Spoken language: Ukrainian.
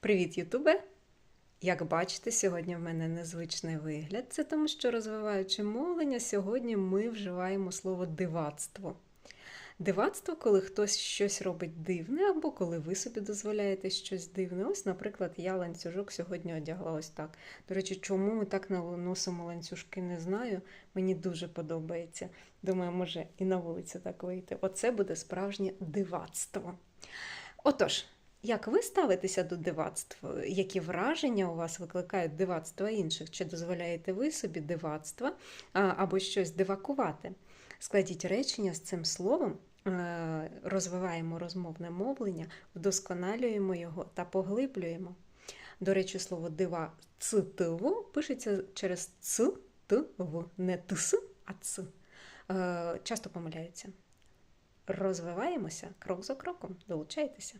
Привіт, Ютубе! Як бачите, сьогодні в мене незвичний вигляд. Це тому, що розвиваючи мовлення, сьогодні ми вживаємо слово дивацтво. Дивацтво, коли хтось щось робить дивне, або коли ви собі дозволяєте щось дивне. Ось, наприклад, я ланцюжок сьогодні одягла ось так. До речі, чому ми так носимо ланцюжки, не знаю. Мені дуже подобається. Думаю, може і на вулицю так вийти. Оце буде справжнє дивацтво. Отож. Як ви ставитеся до дивацтв? Які враження у вас викликають дивацтва інших? Чи дозволяєте ви собі дивацтва або щось дивакувати? Складіть речення з цим словом, е, розвиваємо розмовне мовлення, вдосконалюємо його та поглиблюємо. До речі, слово дива цтво пишеться через ц, т, в, не тс, а ц. Е, Часто помиляються. Розвиваємося крок за кроком, долучайтеся.